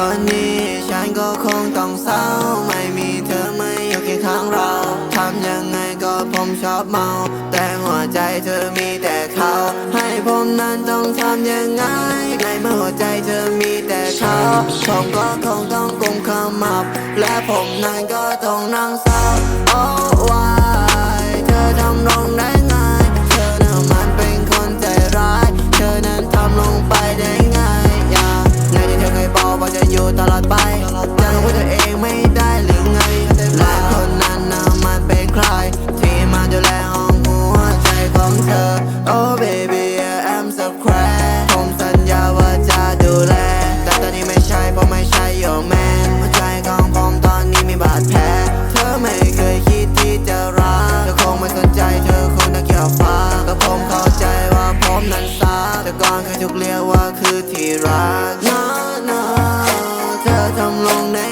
วันนี้ฉันก็คงต้องเศร้า ไม่มีเธอไม่อยู่เคียงข้างเราทำยังไงก็ผมชอบเมา แต่หัวใจเธอมีแต่เขา ให้ผมนั้นต้องทำยังไงในเมื่อหัวใจเธอมีแต่เขาผมก็คงต้องกุมขมับ และผมนั้นก็ต้องนั่งเศร้าโอ้วายเธอทำลงได้ ไม่ได้หรือไง และคนนั้นน่ะมันเป็นใคร ที่มาดูแลห้องหัวใจของเธอ Oh baby I am so crazy ผมสัญญาว่าจะดูแล แต่ตอนนี้ไม่ใช่เพราะไม่ใช่ your man หัวใจของผมตอนนี้มีบาดแผล เธอไม่เคยคิดที่จะรักเธอคงไม่สนใจเธอคงนักเกี่ยวฟ้าแต่ผมเข้าใจว่าผมนั้นสาแต่ก่อนเคยถูกเรียกว่าคือที่รักนะนะเธอทำลงได้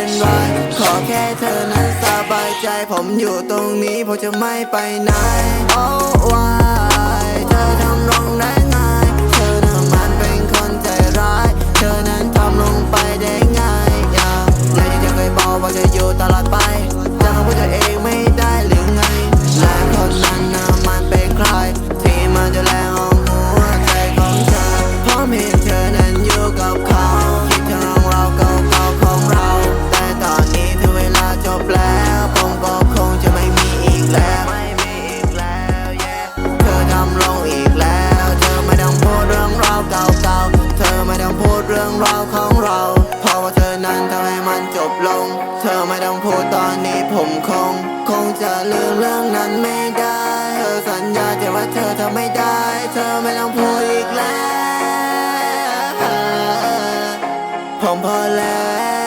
เป็นไรขอแค่เธอนั้นสบายใจ ผมอยู่ตรงนี้ผมจะไม่ไปไหน Oh why เธอทำลงได้ไงเธอน่ะมันเป็นคนใจร้าย เธอนั้นทำลงไปได้ไงอย่าในที่เธอเคยบอกว่าจะอยู่ตลอดไปันทำให้มันจบลง เธอไม่ต้องพูดตอนนี้ผมคง คงจะลืมเรื่องนั้นไม่ได้ เธอสัญญาแต่ว่าเธอทำไม่ได้ เธอไม่ต้องพูดอีกแล้ว ผมพอแล้ว